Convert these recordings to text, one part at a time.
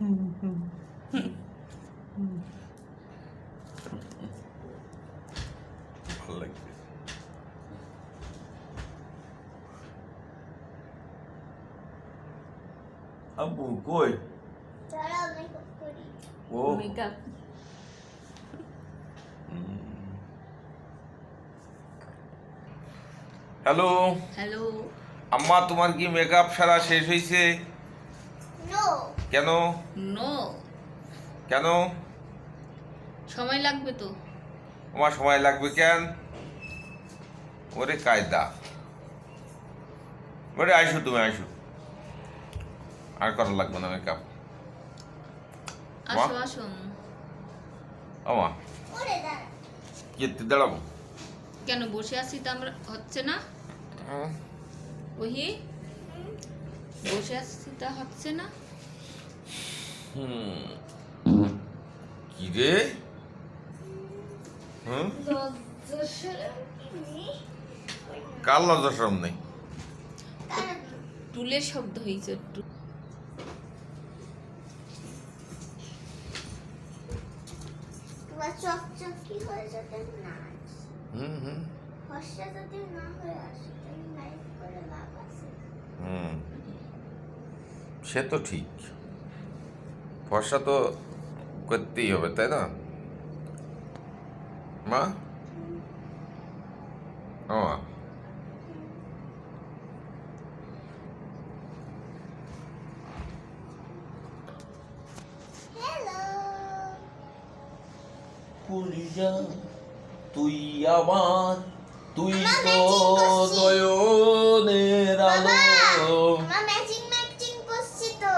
ভালো লাগবে আব্বু কই দাঁড়াও মেকআপ করি ও মেকআপ হ্যালো হ্যালো আম্মা তোমার কি মেকআপ সারা শেষ হয়েছে নো কেন? নো কেন? সময় লাগবে তো। আমার সময় লাগবে কেন? ওরে কায়দা। ওরে আইসো তুমি আইসো। আর করা লাগবে না মেকআপ আসো আসো। আমা ওরে দাঁড়া। যেতে দাঁড়াবো? কেন বসে আছি তো আমরা? হচ্ছে না? ওহি? বসে আছি তা হচ্ছে না? কি রে হুম? কার লজ্জা সরম নেই? টুলের শব্দ হয়েছে একটু। চকচকি হয়ে যাবে নাচ হুম হুম। ফর্সা যদি না হয়ে আসে তুমি লাইভ করে লাভ আছে। হুম। সে তো ঠিক। ফর্সা তো করতেই হবে তাই না? মা? ও পুরিয়া তুই আমার তুই তো বাবা। আলো আমরা ম্যাচিং ম্যাচিং করছি তো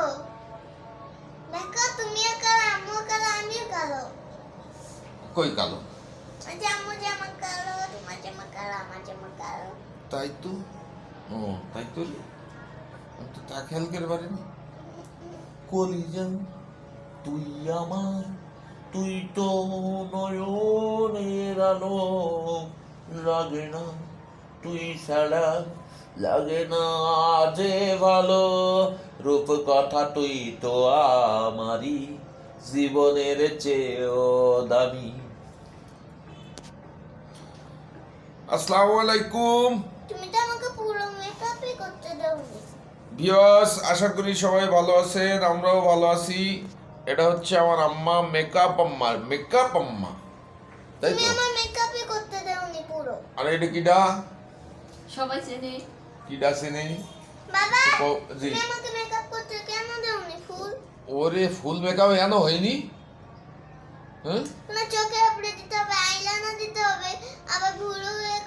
দেখো তুমিও কালো আমিও কালো আমিও কালো কই কালো ওই যে আম্মু জামা কালো তোমার জামা কালো আমার জামা কালো তাই তো? ও তাই তো রে। তো তা খেয়াল করে পারিনি। কলিজা তুই আমার তুই তো নয়নের আলো। লাগে না তুই ছাড়া লাগে না যে ভালো। রূপ কথা তুই তো আমারই জীবনের চেয়েও দামি। আসসালামু আলাইকুম। তুমি তো আমাকে পুরো মেকআপই করতে দাওনি। ভিউয়ার্স আশা করি সবাই ভালো আছেন আমরাও ভালো আছি। এটা হচ্ছে আমার আম্মা মেকআপ আম্মা মেকআপ আম্মা। তাই তুমি তো? আমার মেকআপই করতে দাওনি পুরো। আর এটা কিডা? সবাই চেনে। কিডা চেনে? বাবা তুমি আমাকে মেকআপ করতে কেন দাওনি ফুল? ওরে ফুল মেকআপ এনো হয়নি? তোমার চোখে আপড়ে দিতে হবে আইলাইনার দিতে হবে আবার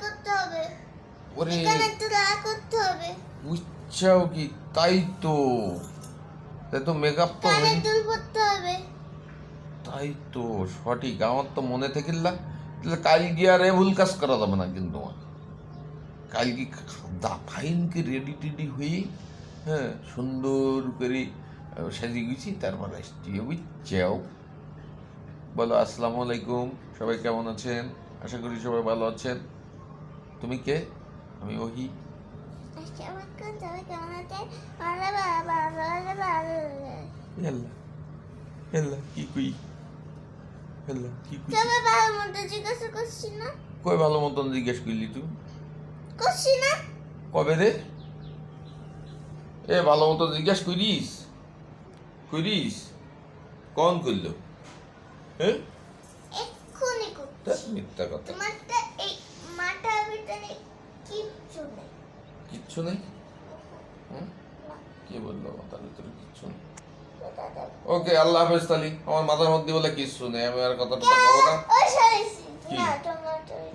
করতে হবে। ওরে। এখানে একটু করতে হবে। বুঝছাও কি? তাই তো। তাই তো মেকআপ তো দুল পরতে হবে। তাই তো সঠিক। আমার তো মনে থাকিল্লা তাহলে কাল গিয়ে আর এ ভুল কাজ করা যাবে না কিন্তু আমার। কাল কি দা ফাইন কি রেডি টেডি হয়ে হ্যাঁ সুন্দর করে সাজিয়ে গেছি তারপর আসছি। বুঝছাও? বলো, আসসালামু আলাইকুম। সবাই কেমন আছেন? আশা করি সবাই ভালো আছেন। তুমি কে? আমি ওহি। কই? ভালো মতন জিজ্ঞেস করলি তুই? কবে রে? এ, ভালো মতো জিজ্ঞাস করিস? করিস? কন করল? হ্যাঁ এক্ষুনি করছি। মিথ্যা কথা। তোমারটা এই মাথার ভিতরে কিচ্ছু নেই। কিচ্ছু নেই? কে বলল মাথার ভিতরে কিচ্ছু নেই? ওকে আল্লাহ হাফেজ তালি। আমার মাথার মধ্যে বলে কিচ্ছু নেই আমি আর কথা টথা বলব না?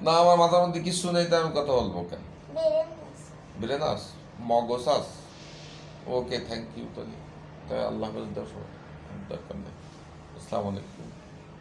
না আমার মাথার মধ্যে কিচ্ছু নেই তাই আমি কথা বলব কেন? বেরেন্স। মগসাস? ওকে থ্যাংক ইউ তালি। তাই আল্লাহ হাফেজ দাও দরকার নেই। আসসালামু আলাইকুম।